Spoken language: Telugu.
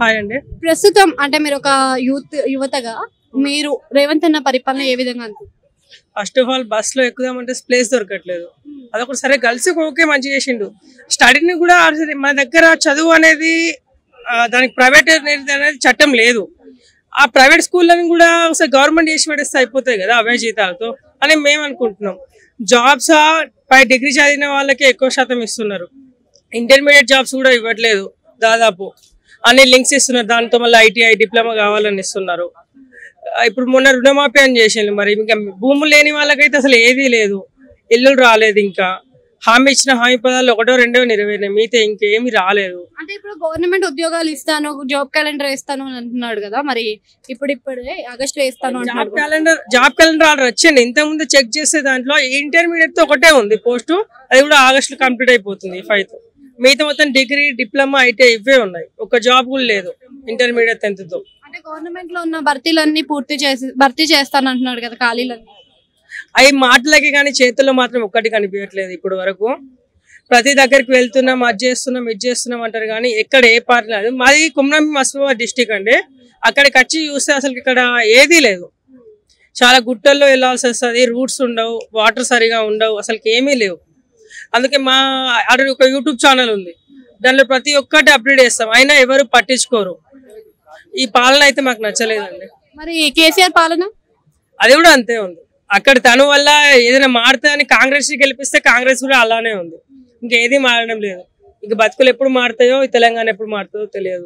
హాయ్ అండి. ప్రస్తుతం అంటే మీరు ఒక యూత్ యువతగా మీరు రేవంత్ అన్న పరిపాలన ఏ విధంగా అనుకుంటున్నారు ఫస్ట్ ఆఫ్ ఆల్ బస్లో ఎక్కుదామంటే ప్లేస్ దొరకట్లేదు. అదొకటి సరే గర్ల్స్ ఓకే మంచి చేసిండు. స్టడీని కూడా మన దగ్గర చదువు అనేది దానికి ప్రైవేట్ అనేది చట్టం లేదు. ఆ ప్రైవేట్ స్కూళ్ళని కూడా ఒకసారి గవర్నమెంట్ చేసి పడేస్తే అయిపోతాయి కదా అవే జీతాలతో అని మేము అనుకుంటున్నాం. జాబ్స్ పై డిగ్రీ చదివిన వాళ్ళకి ఎక్కువ శాతం ఇస్తున్నారు. ఇంటర్మీడియట్ జాబ్స్ కూడా ఇవ్వట్లేదు దాదాపు. అన్ని లింక్స్ ఇస్తున్నారు దాంతో మళ్ళీ ఐటీఐ డిప్లొమా కావాలని ఇస్తున్నారు. ఇప్పుడు మొన్న రుణమాఫీ అని చేసిండు మరి ఇంకా భూములు లేని వాళ్ళకైతే అసలు ఏదీ లేదు. ఇల్లులు రాలేదు ఇంకా. హామీ ఇచ్చిన హామీ పదాలు ఒకటో రెండో నెరవేరినాయి మిగతా ఇంకేమీ రాలేదు. అంటే ఇప్పుడు గవర్నమెంట్ ఉద్యోగాలు ఇస్తాను జాబ్ క్యాలెండర్ ఇస్తాను అని అంటున్నాడు కదా మరి ఇప్పుడు ఇప్పుడే ఆగస్ట్ ఇస్తాను job calendar job calendar order వచ్చింది. ఇంత ముందు చెక్ చేసే దాంట్లో ఇంటర్మీడియట్తో ఒకటే ఉంది పోస్ట్. అది కూడా ఆగస్ట్ కంప్లీట్ అయిపోతుంది ఫైవ్ మిగతా మొత్తం డిగ్రీ డిప్లొమా ఐటీఐ ఇవే ఉన్నాయి. ఒక జాబ్ కూడా లేదు ఇంటర్మీడియట్ టెన్త్తో. అంటే గవర్నమెంట్లో ఉన్న భర్తీలన్నీ పూర్తి చేసి భర్తీ చేస్తాను అంటున్నాడు కదా ఖాళీలన్నీ. అవి మాటలకి కానీ చేతుల్లో మాత్రం ఒక్కటి కనిపించట్లేదు ఇప్పుడు వరకు. ప్రతి దగ్గరికి వెళ్తున్నాం అది చేస్తున్నాం ఇది చేస్తున్నాం అంటారు కానీ ఎక్కడ ఏ పార్టీ లేదు. మాది కుమ్రం మస్బాబాద్ డిస్టిక్ అండి. అక్కడికి వచ్చి చూస్తే అసలు ఇక్కడ ఏదీ లేదు. చాలా గుట్టల్లో వెళ్ళాల్సి వస్తుంది రూట్స్ ఉండవు వాటర్ సరిగా ఉండవు అసలుకి ఏమీ లేవు. అందుకే మా అక్కడ ఒక యూట్యూబ్ ఛానల్ ఉంది. దానిలో ప్రతి ఒక్కటి అప్డేట్ చేస్తాం. అయినా ఎవరు పట్టించుకోరు. ఈ పాలన అయితే మాకు నచ్చలేదండి. మరి కేసీఆర్ పాలన? అది కూడా అంతే ఉంది. అక్కడ తను వల్ల ఏదైనా మారుతా అని కాంగ్రెస్ గెలిపిస్తే కాంగ్రెస్ కూడా అలానే ఉంది. ఇంకేది మారడం లేదు. ఇంక బతుకులు ఎప్పుడు మారుతాయో ఈ తెలంగాణ ఎప్పుడు మారుతుందో తెలియదు.